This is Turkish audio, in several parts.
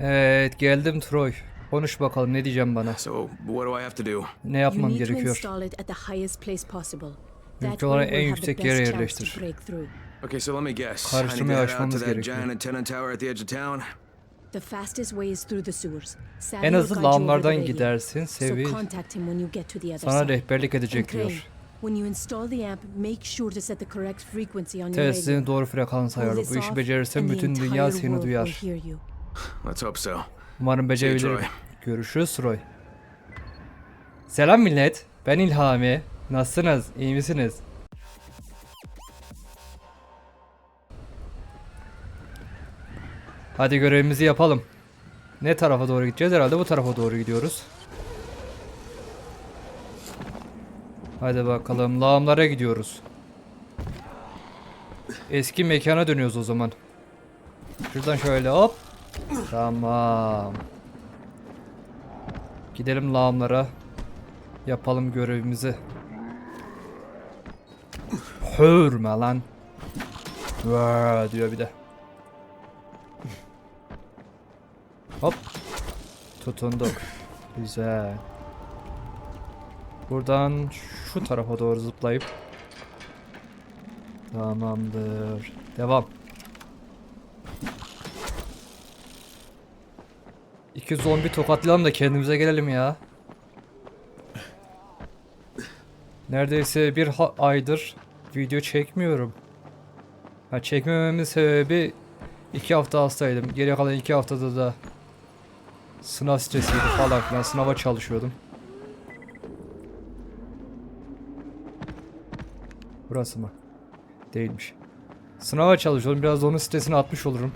Evet geldim Troy. Konuş bakalım ne diyeceğim bana. So, what do I have to do? Ne yapmam gerekiyor? Mümkün olan en yüksek yere yerleştir. Okay, so let me guess. Karıştırmayı aşmamız gerekiyor. En hızlı lağımlardan gidersin. So Sevi contact him when you get to the other sana rehberlik edecek diyor. when you install the amp, make sure to set the correct frequency on your radio. Telsizin doğru frekans ayarla. Bu işi becerirsen bütün dünya seni duyar. Let's hope so. Umarım becerebilirim. Görüşürüz Troy. Selam millet. Ben İlhami. Nasılsınız? İyi misiniz? Hadi görevimizi yapalım. Ne tarafa doğru gideceğiz? Herhalde bu tarafa doğru gidiyoruz. Hadi bakalım. Lağımlara gidiyoruz. Eski mekana dönüyoruz o zaman. Şuradan şöyle hop. Tamam. Gidelim lağımlara. Yapalım görevimizi. Hürme lan. Vaa diyor bir de. Hop. Tutunduk. Güzel. Buradan şu tarafa doğru zıplayıp Tamamdır. Devam. İki zombi tokatlayalım da kendimize gelelim ya. Neredeyse bir aydır video çekmiyorum. Ha, çekmememin sebebi iki hafta hastaydım. Geriye kalan iki haftada da sınav stresiydi falan filan. Sınava çalışıyordum. Burası mı? Değilmiş. Sınava çalışıyorum. Biraz onun stresini atmış olurum.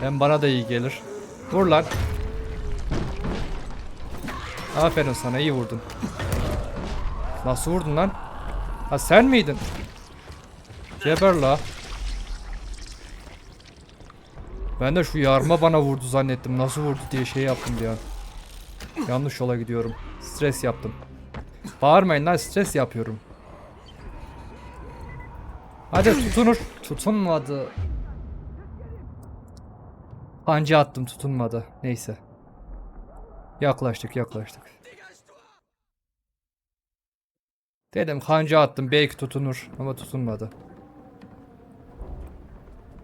Hem bana da iyi gelir. Vur lan. Aferin sana iyi vurdun. Nasıl vurdun lan? Ha sen miydin? Geber la. Ben de şu yarma bana vurdu zannettim. Nasıl vurdu diye şey yaptım an. Yanlış yola gidiyorum. Stres yaptım. Bağırmayın lan stres yapıyorum. Hadi tutunur. Tutunmadı. Anca attım tutunmadı. Neyse. Yaklaştık yaklaştık. Dedim kanca attım belki tutunur ama tutunmadı.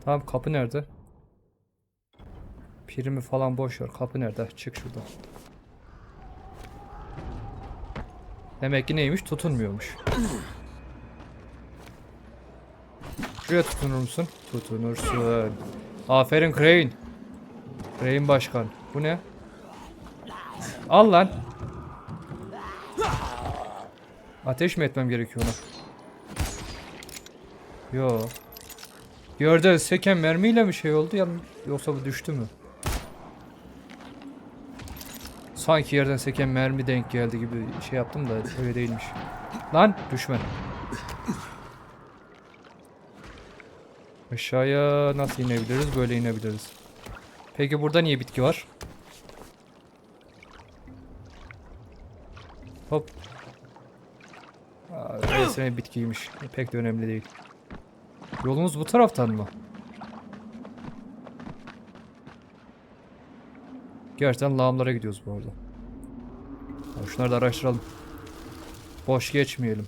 Tamam kapı nerede? Primi falan boş ver. Kapı nerede? Çık şuradan. Demek ki neymiş? Tutunmuyormuş. Şuraya tutunur musun? Tutunursun. Aferin Crane. Crane başkan. Bu ne? Al lan. Ateş mi etmem gerekiyor ona? Yo. Yerde seken mermiyle mi şey oldu ya yoksa bu düştü mü? Sanki yerden seken mermi denk geldi gibi şey yaptım da öyle değilmiş. Lan düşme. Aşağıya nasıl inebiliriz? Böyle inebiliriz. Peki burada niye bitki var? Hop. Aa, öylesine bitkiymiş. Pek de önemli değil. Yolumuz bu taraftan mı? Gerçekten lağımlara gidiyoruz bu arada. Ya şunları da araştıralım. Boş geçmeyelim.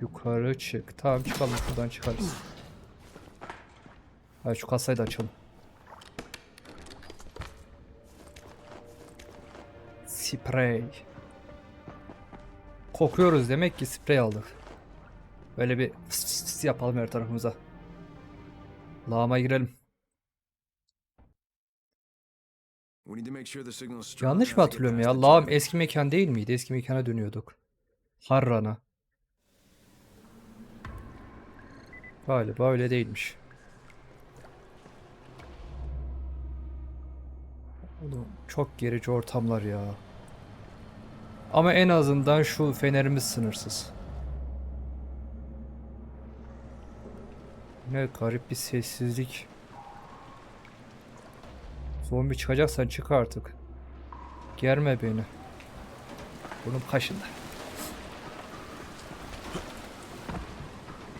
Yukarı çık. Tamam çıkalım şuradan çıkarız. Hadi şu kasayı da açalım. Sprey. Kokuyoruz demek ki sprey aldık. Böyle bir fıs fıs fıs yapalım her tarafımıza. Lağıma girelim. Yanlış mı hatırlıyorum ya? Lağım eski mekan değil miydi? Eski mekana dönüyorduk. Harran'a. Galiba öyle değilmiş. Oğlum çok gerici ortamlar ya. Ama en azından şu fenerimiz sınırsız. Ne garip bir sessizlik. Zombi çıkacaksan çık artık. Germe beni. Bunun kaşında.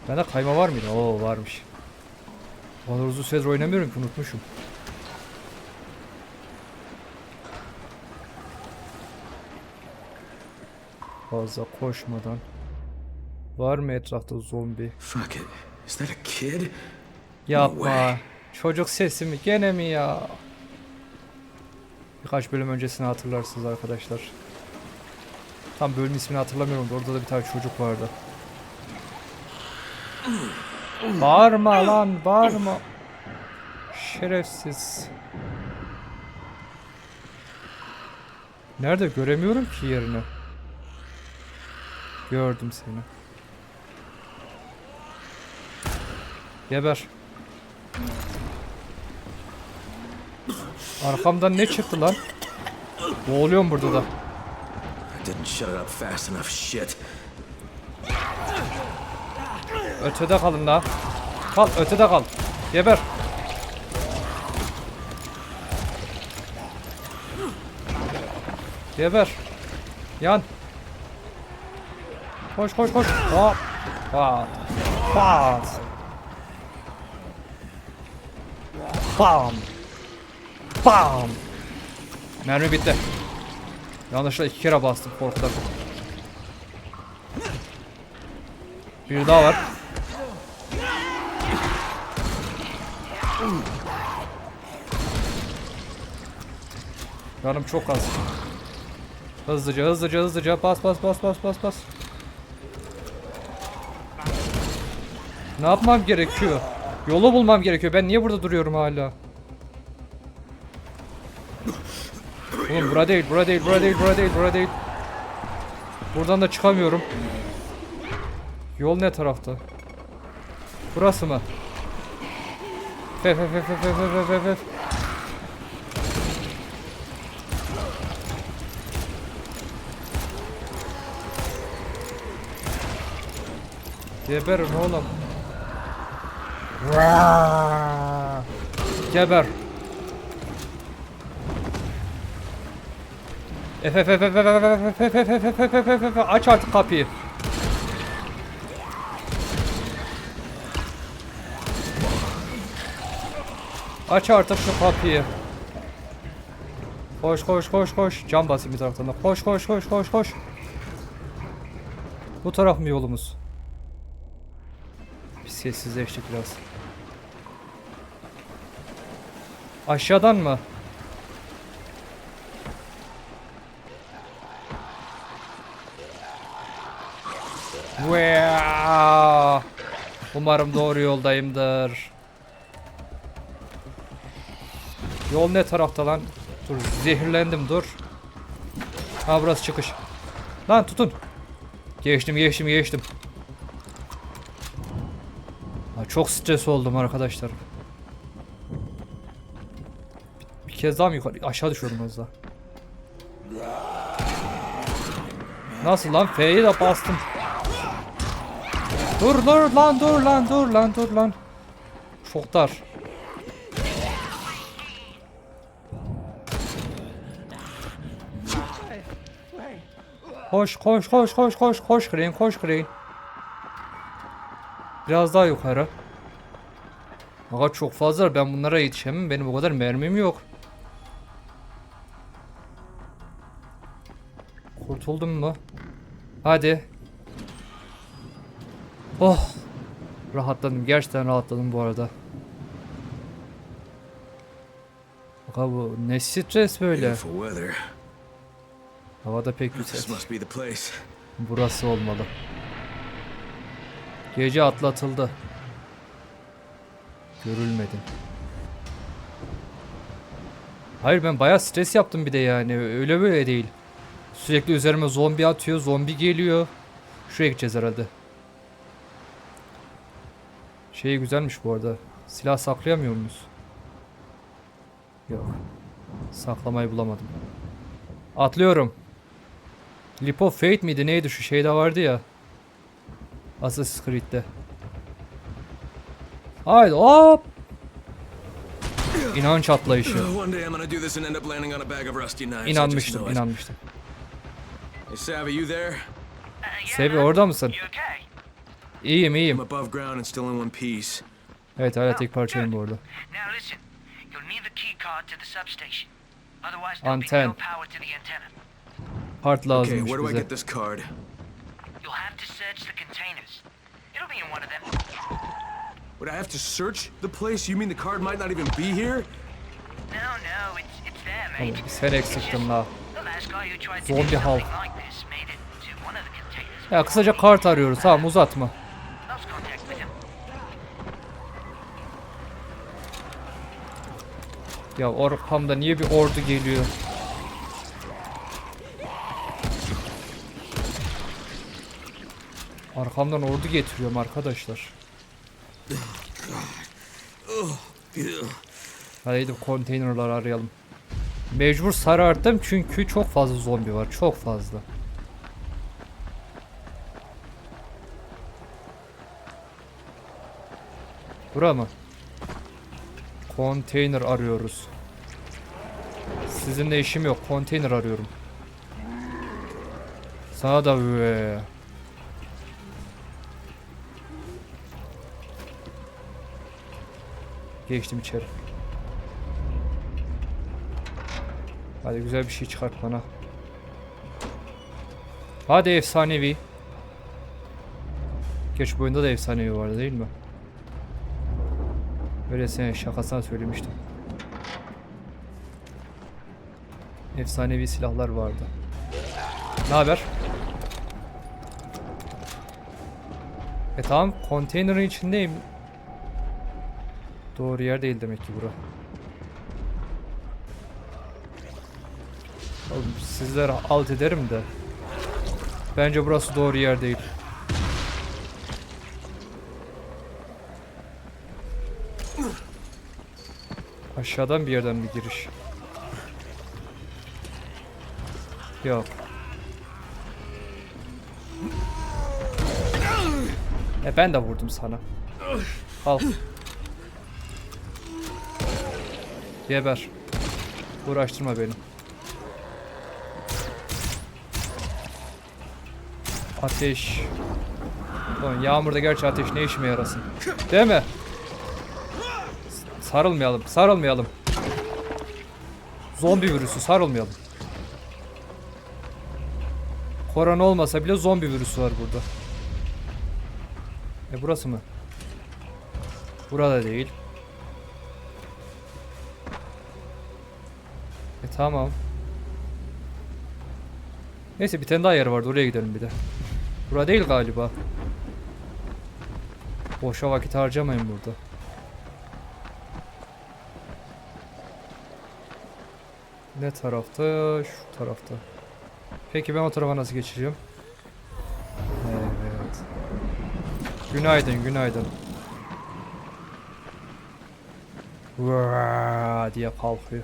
Bende kayma var mıydı? Oo varmış. O kadar uzun süredir oynamıyorum ki unutmuşum. Fazla koşmadan. Var mı etrafta zombi? Fuck it. Is that a kid? Yapma. Çocuk sesi mi? Gene mi ya? Birkaç bölüm öncesini hatırlarsınız arkadaşlar. Tam bölüm ismini hatırlamıyorum da orada da bir tane çocuk vardı. Bağırma lan bağırma. Şerefsiz. Nerede göremiyorum ki yerini. Gördüm seni. Geber. Arkamdan ne çıktı lan? Boğuluyorum burada da. I didn't shut it up fast enough. Shit. Ötede kalın la. Kal ötede kal. Geber. Geber. Yan. Koş koş koş. Hop. Pat. Pat. Bam. Bam. Mermi bitti. Yanlışlıkla iki kere bastım korkudan. Bir daha var. Canım çok az. Hızlıca hızlıca hızlıca bas bas bas bas bas bas. Ne yapmam gerekiyor? Yolu bulmam gerekiyor. Ben niye burada duruyorum hala? Oğlum bura değil, bura değil, bura değil, bura değil, bura değil. Buradan da çıkamıyorum. Yol ne tarafta? Burası mı? Fef fef fef fef fef fef fef. Geberin oğlum. Efe aç artık kapıyı. Aç artık şu kapıyı. Koş koş koş koş. Cam basayım bir taraftan da. Koş koş koş koş koş. Bu taraf mı yolumuz? Bir sessizleştik biraz. Aşağıdan mı? Umarım doğru yoldayımdır. Yol ne tarafta lan? Dur zehirlendim dur. Ha burası çıkış. Lan tutun. Geçtim geçtim geçtim. Ha, çok stres oldum arkadaşlar. Kez daha mı yukarı aşağı düşüyorum az daha. Nasıl lan F'yi de bastım. Dur dur lan dur lan dur lan dur lan. Çok dar. Koş koş koş koş koş koş Crane koş Crane. Biraz daha yukarı. Aga çok fazla ben bunlara yetişemem benim o kadar mermim yok. Kurtuldum mu? Hadi. Oh. Rahatladım. Gerçekten rahatladım bu arada. Aga bu ne stres böyle. Havada pek güzel. Burası olmalı. Gece atlatıldı. Görülmedi. Hayır ben bayağı stres yaptım bir de yani. Öyle böyle değil. Sürekli üzerime zombi atıyor, zombi geliyor. Şuraya gideceğiz herhalde. Şey güzelmiş bu arada. Silah saklayamıyor muyuz? Yok. Saklamayı bulamadım. Atlıyorum. Leap of Fate miydi neydi şu şeyde vardı ya. Assassin's Creed'de. Haydi hop. İnanç atlayışı. İnanmıştım, inanmıştım. Hey, Savvy, you there? Sevi orada mısın? You okay? İyiyim, I'm iyiyim. above ground and still in one piece. Evet hala tek parçayım bu arada. Now listen, you'll need the key card to the substation. Otherwise there'll be Anten. no power to the antenna. Part Okay, lazımmış where do I bize. get this card? You'll have to search the containers. It'll be in one of them. Would I have to search the place? You mean the card might not even be here? No, no, it's it's there, mate. Oğlum sen eksiktin la. The containers. Ya kısaca kart arıyoruz. Tamam uzatma. Ya arkamda niye bir ordu geliyor? Arkamdan ordu getiriyorum arkadaşlar. Hadi gidip konteynerları arayalım. Mecbur sararttım çünkü çok fazla zombi var. Çok fazla. Bura mı? Konteyner arıyoruz. Sizinle işim yok. Konteyner arıyorum. Sana da ve. Geçtim içeri. Hadi güzel bir şey çıkart bana. Hadi efsanevi. Geç bu oyunda da efsanevi vardı değil mi? Öylesine şakasına söylemiştim. Efsanevi silahlar vardı. Ne haber? E tamam, konteynerin içindeyim. Doğru yer değil demek ki bura. Oğlum sizlere alt ederim de. Bence burası doğru yer değil. Aşağıdan bir yerden bir giriş. Yok. E ben de vurdum sana. Al. Geber. Uğraştırma beni. Ateş. Ulan yağmurda gerçi ateş ne işime yarasın. Değil mi? Sarılmayalım, sarılmayalım. Zombi virüsü, sarılmayalım. Korona olmasa bile zombi virüsü var burada. E burası mı? Burada değil. E tamam. Neyse bir tane daha yer vardı oraya gidelim bir de. Burada değil galiba. Boşa vakit harcamayın burada. Ne tarafta? Şu tarafta. Peki ben o tarafa nasıl geçeceğim? Evet. Günaydın, günaydın. Vaa diye kalkıyor.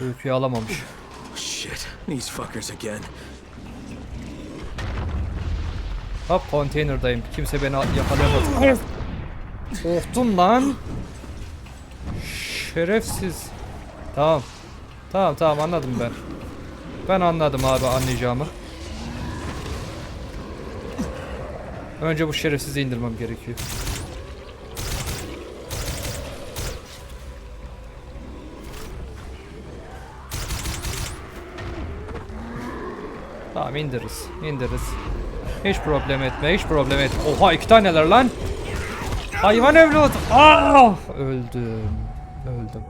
Uykuyu alamamış. Shit, these fuckers again. Hop konteynerdayım. Kimse beni yakalayamaz. Korktum lan. Şerefsiz. Tamam. Tamam tamam anladım ben. Ben anladım abi anlayacağımı. Önce bu şerefsizi indirmem gerekiyor. Tamam indiririz. indiririz. Hiç problem etme, hiç problem etme. Oha iki taneler lan. Hayvan evlat. Ah! Öldüm. Öldüm.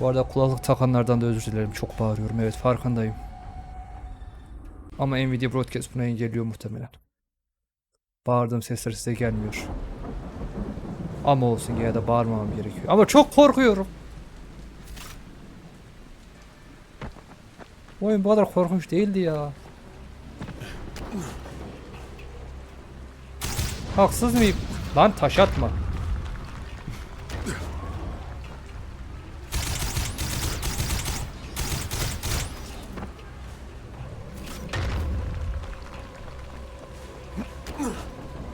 Bu arada kulaklık takanlardan da özür dilerim. Çok bağırıyorum. Evet farkındayım. Ama Nvidia Broadcast bunu engelliyor muhtemelen. Bağırdığım sesler size gelmiyor. Ama olsun ya da bağırmamam gerekiyor. Ama çok korkuyorum. Bu oyun bu kadar korkunç değildi ya. Haksız mıyım? Lan taş atma.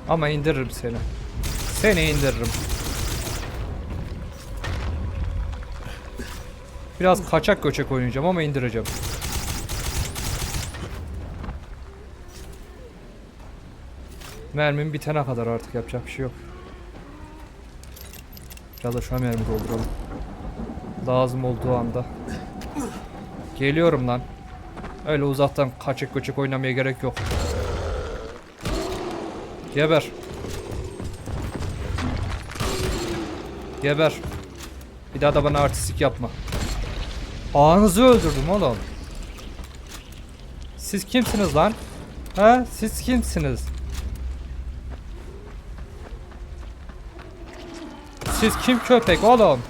Ama indiririm seni. Seni indiririm. Biraz kaçak göçek oynayacağım ama indireceğim. Mermim bitene kadar artık yapacak bir şey yok. Biraz da şu mermi dolduralım. Lazım olduğu anda. Geliyorum lan. Öyle uzaktan kaçık kaçık oynamaya gerek yok. Geber. Geber. Bir daha da bana artistik yapma. Ağınızı öldürdüm oğlum. Siz kimsiniz lan? Ha? Siz kimsiniz? Siz kim köpek oğlum?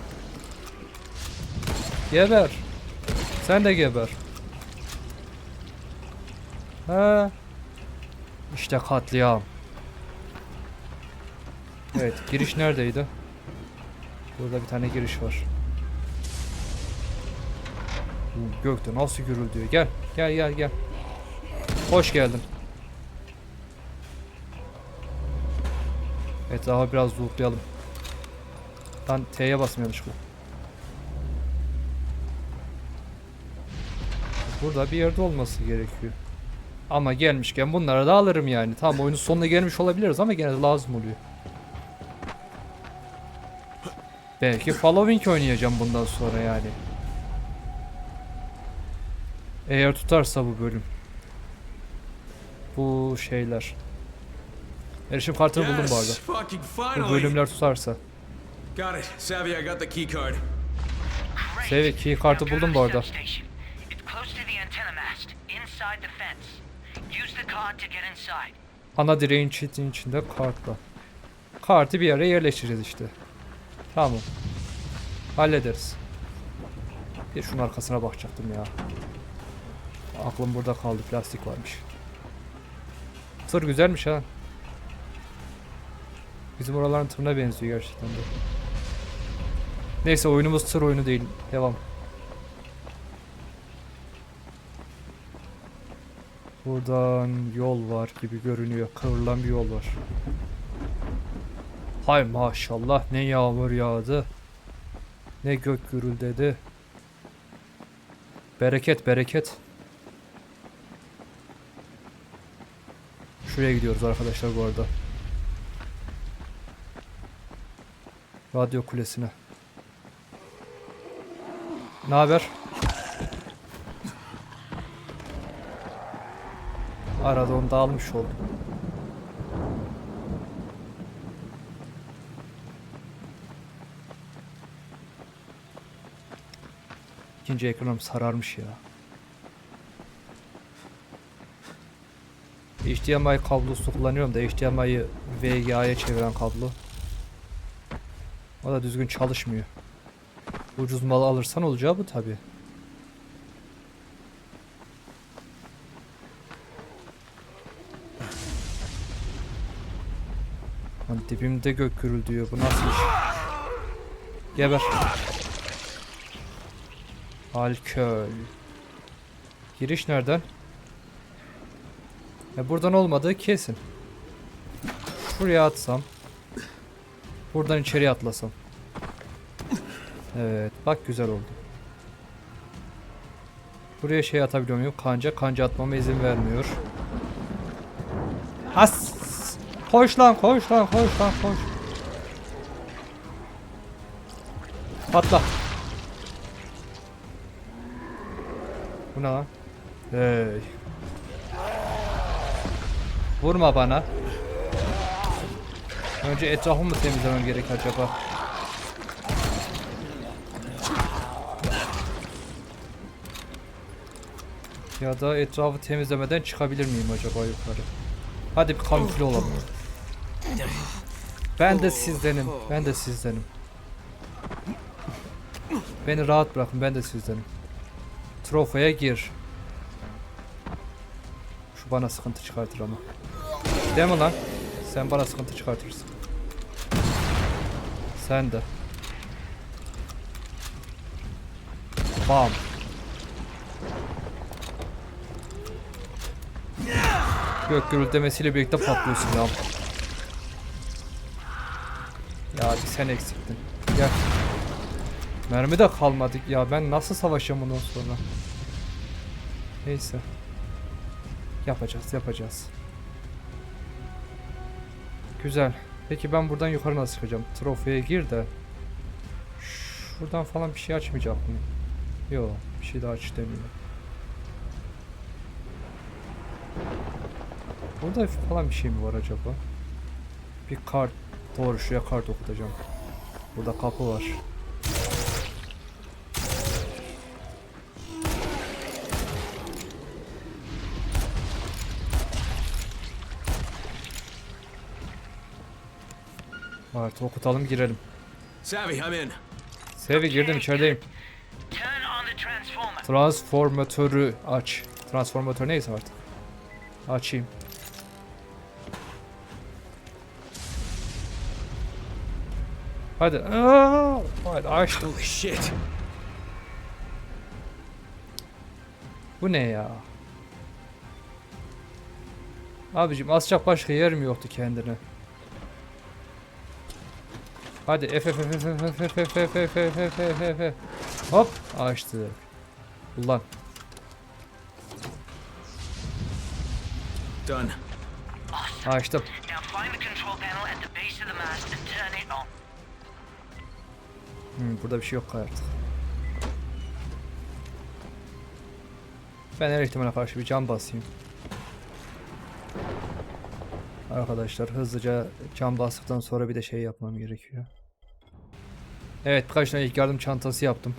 Geber. Sen de geber. Ha? İşte katliam. Evet, giriş neredeydi? Burada bir tane giriş var. Gökte nasıl gürüldüyor? Gel, gel, gel, gel. Hoş geldin. Etrafa biraz lootlayalım. Lan T'ye basmayalım bu. Burada bir yerde olması gerekiyor. Ama gelmişken bunları da alırım yani. Tamam oyunun sonuna gelmiş olabiliriz ama gene lazım oluyor. Belki Following oynayacağım bundan sonra yani. Eğer tutarsa bu bölüm. Bu şeyler. Erişim kartını buldum bu arada. Bu bölümler tutarsa. Got it. Savvy, I got the key card. Sevi key kartı buldum bu arada. Ana direğin çitin içinde kartla. Kartı bir yere yerleştireceğiz işte. Tamam. Hallederiz. Bir şunun arkasına bakacaktım ya. Aklım burada kaldı. Plastik varmış. Tır güzelmiş ha. Bizim oraların tırına benziyor gerçekten de. Neyse oyunumuz tır oyunu değil. Devam. Buradan yol var gibi görünüyor. Kıvrılan bir yol var. Hay maşallah ne yağmur yağdı. Ne gök gürüldedi. Bereket bereket. Şuraya gidiyoruz arkadaşlar bu arada. Radyo kulesine. Ne haber? Arada onu da almış oldum. İkinci ekranım sararmış ya. HDMI kablosu kullanıyorum da HDMI'yi VGA'ya çeviren kablo. O da düzgün çalışmıyor. Ucuz mal alırsan olacağı bu tabi. Lan dibimde gök gürültüyor. Bu nasıl iş? Geber. Alkol. Giriş nereden? Ya buradan olmadığı kesin. Şuraya atsam. Buradan içeriye atlasam. Evet, bak güzel oldu. Buraya şey atabiliyor muyum? Kanca, kanca atmama izin vermiyor. Has! Koş lan, koş lan, koş lan, koş. Patla. Bu ne lan? Hey. Vurma bana. Önce etrafımı mı temizlemem gerek acaba? Ya da etrafı temizlemeden çıkabilir miyim acaba yukarı? Hadi bir kamufle olalım. Ben de sizdenim. Ben de sizdenim. Beni rahat bırakın. Ben de sizdenim. Trofeya gir. Şu bana sıkıntı çıkartır ama. Değil mi lan? Sen bana sıkıntı çıkartırsın. Sen de. Bam. Gök gürültemesiyle birlikte patlıyorsun ya. Ya bir sen eksiktin. Gel. Mermi de kalmadı. Ya ben nasıl savaşacağım bundan sonra? Neyse. Yapacağız, yapacağız. Güzel. Peki ben buradan yukarı nasıl çıkacağım? Trofeye gir de. Şuradan falan bir şey açmayacak mı? Yok, bir şey daha aç demiyor. Burada falan bir şey mi var acaba? Bir kart. Doğru şuraya kart okutacağım. Burada kapı var. Evet okutalım girelim. Savvy, I'm in. Sevi girdim içerideyim. Transformatörü aç. Transformatör neyse artık. Açayım. Hadi. Aa, hadi açtım. Holy shit. Bu ne ya? Abicim asacak başka yer mi yoktu kendine? Hadi F F F F F F F F F F F F F F Hop açtık. Ulan Done. açtım. Now find the control panel at the base of the mast and turn it on. Hmm, burada bir şey yok artık. Ben her ihtimale karşı bir cam basayım. Arkadaşlar hızlıca cam bastıktan sonra bir de şey yapmam gerekiyor. Evet birkaç tane ilk yardım çantası yaptım.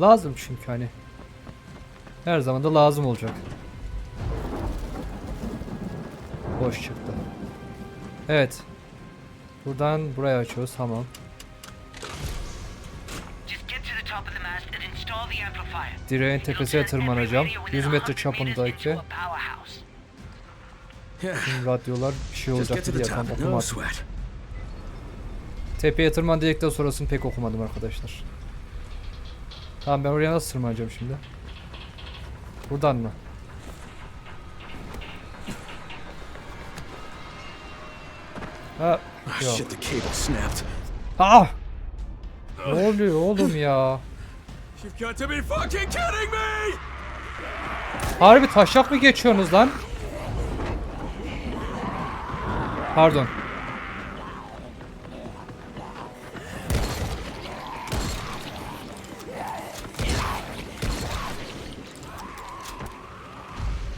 Lazım çünkü hani. Her zaman da lazım olacak. Boş çıktı. Evet. Buradan buraya açıyoruz tamam. Direğin tepesine tırmanacağım. 100 metre çapındaki Şimdi radyolar bir şey olacak diye ben okumadım. Tepeye tırman dedikten sonrasını pek okumadım arkadaşlar. Tamam ben oraya nasıl tırmanacağım şimdi? Buradan mı? Ha. Yok. Ah! Ne oluyor oğlum ya? You've got to be fucking kidding me! Harbi taşak mı geçiyorsunuz lan? Pardon.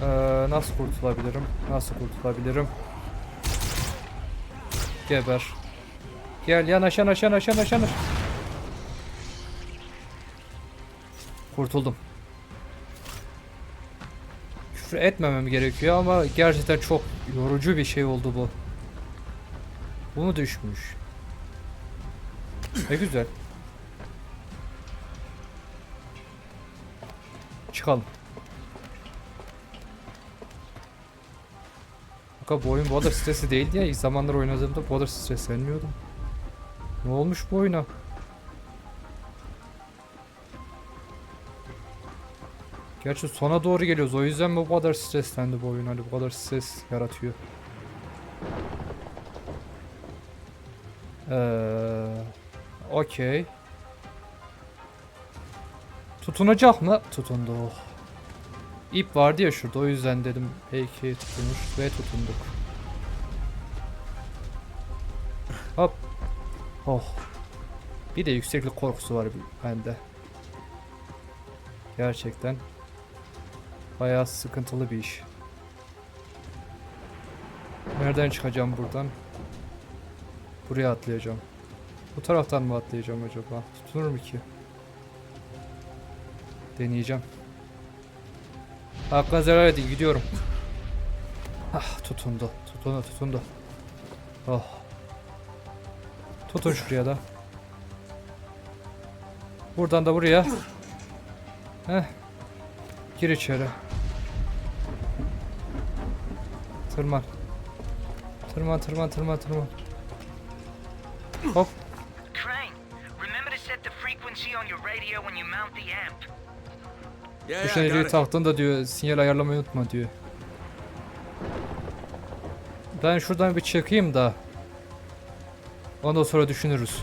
Ee, nasıl kurtulabilirim? Nasıl kurtulabilirim? Geber. Gel yanaş yanaş yanaş yanaş yanaş. Kurtuldum küfür etmemem gerekiyor ama gerçekten çok yorucu bir şey oldu bu. Bu mu düşmüş? Ne güzel. Çıkalım. Fakat bu oyun Border stresi değildi ya. İlk zamanlar oynadığımda Border streslenmiyordum. Ne olmuş bu oyuna? Gerçi sona doğru geliyoruz. O yüzden bu kadar streslendi bu oyun? Hani bu kadar stres yaratıyor. Eee... Okey. Tutunacak mı? Tutundu. İp vardı ya şurada o yüzden dedim belki tutunur ve tutunduk. Hop. Oh. Bir de yükseklik korkusu var bende. Gerçekten. Bayağı sıkıntılı bir iş. Nereden çıkacağım buradan? Buraya atlayacağım. Bu taraftan mı atlayacağım acaba? Tutunur mu ki? Deneyeceğim. Hakkınızı helal edin gidiyorum. Ah tutundu. Tutundu tutundu. Oh. Tutun şuraya da. Buradan da buraya. Heh. Gir içeri. Tırman. Tırman tırman tırman tırman. Hop. Crane, remember to set the frequency on your radio when you mount the amp. Yeah, yeah, I Düşüneceği got it. taktığında diyor sinyal ayarlamayı unutma diyor. Ben şuradan bir çıkayım da. Ondan sonra düşünürüz.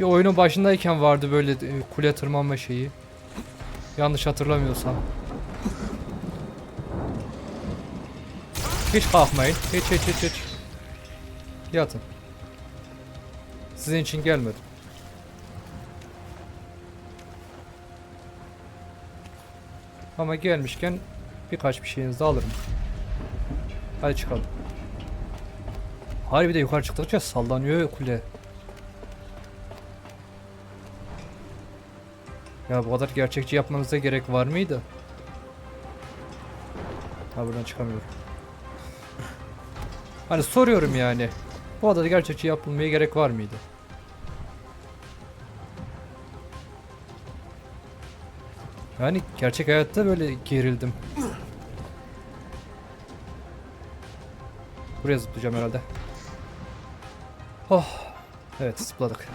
Bir oyunun başındayken vardı böyle e, kule tırmanma şeyi. Yanlış hatırlamıyorsam. Hiç kalkmayın. Hiç hiç hiç hiç. Yatın. Sizin için gelmedim. Ama gelmişken birkaç bir şeyinizi de alırım. Hadi çıkalım. Hayır bir de yukarı çıktıkça sallanıyor kule. Ya bu kadar gerçekçi yapmanıza gerek var mıydı? Ha buradan çıkamıyorum. Hani soruyorum yani. Bu kadar gerçekçi yapılmaya gerek var mıydı? Yani gerçek hayatta böyle gerildim. Buraya zıplayacağım herhalde. Oh. Evet zıpladık.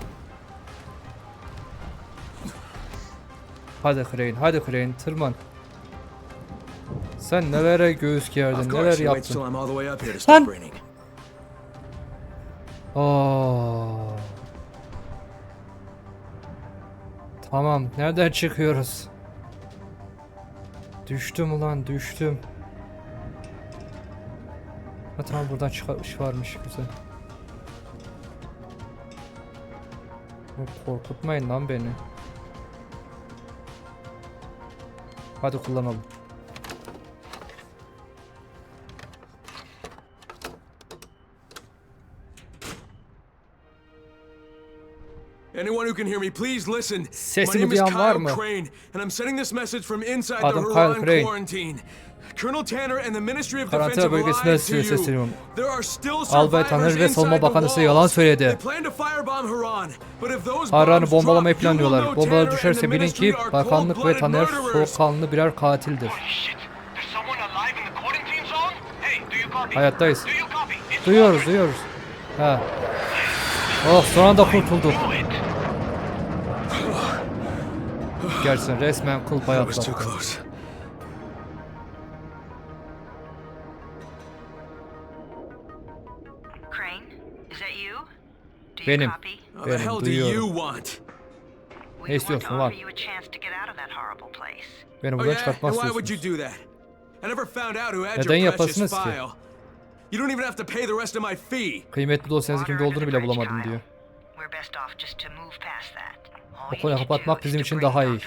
Hadi Crane, hadi Crane tırman. Sen nelere göğüs gerdin, neler yaptın. Lan! Tamam, nereden çıkıyoruz? Düştüm ulan, düştüm. Ha tamam buradan çıkış varmış güzel. Korkutmayın lan beni. Hadi kullanalım. Anyone who can hear me, please listen. My Sesimi name is Kyle mı? Crane, and I'm sending this message from inside Adım the Huron quarantine. Colonel Tanner and the Ministry of Karantina Defense have lied to you. There are still Albay survivors Tanner ve inside Savunma the Bakanı size walls. yalan söyledi. They plan to firebomb Huron, but if those Harran'ı bombs bombalamayı drop, you will planlıyorlar. know Bombalar Tanner düşerse bilin ki are bakanlık ve murderers. soğukkanlı birer katildir. Holy shit. There's someone alive in the quarantine zone? Hey, do you copy? Hayattayız. Do you copy? It's Duyuyoruz, duyuyoruz. Ha. Oh, son anda kurtulduk. That you? Do you Benim. copy? How the Benim, hell do you duyuyorum. want? We Ne want istiyorsun to lan? offer you a chance to get out of that horrible place. Beni Oh buradan yeah? çıkartmak And why would you istiyorsunuz. do that? I never found out who had Neden your precious yapasınız ki? file. You don't even have to pay the rest of my fee. Kıymetli dosyanızın kimde olduğunu bile bulamadım diyor. We're best off just to move past that. You konuyu kapatmak bizim için daha iyi.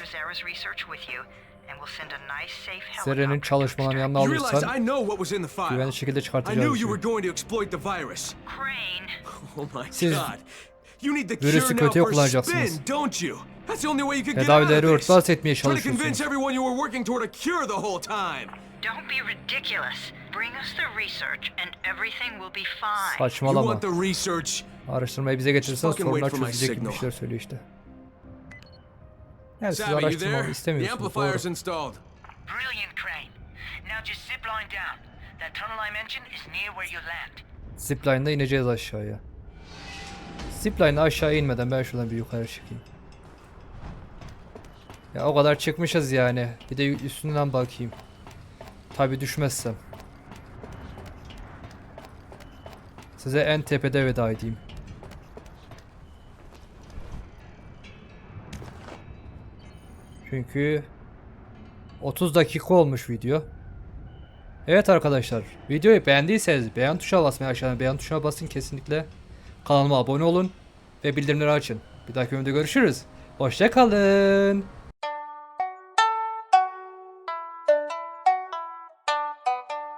Seren'in çalışmalarını yanına alırsan güvenli şekilde çıkartacağız. Siz virüsü kötüye kullanacaksınız. Tedavileri örtbas etmeye çalışıyorsunuz. don't be ridiculous. Bring us the research, and everything will be fine. You Saçmalama. Araştırmayı bize getirirsen sorunlar çözecek gibi şeyler söylüyor işte. Yani siz Savvy, you araştırmamı there? The istemiyorsunuz. amplifier's Doğru. installed. Brilliant, Crane. Now just zip line down. That tunnel I mentioned is near where you land. Zipline'da ineceğiz aşağıya. Zipline'da aşağı inmeden ben şuradan bir yukarı çıkayım. Ya o kadar çıkmışız yani. Bir de üstünden bakayım. Tabi düşmezsem. Size en tepede veda edeyim. Çünkü 30 dakika olmuş video. Evet arkadaşlar, videoyu beğendiyseniz beğen tuşuna basmayı aşağıdan beğen tuşuna basın kesinlikle. Kanalıma abone olun ve bildirimleri açın. Bir dahaki videoda görüşürüz. Hoşça kalın.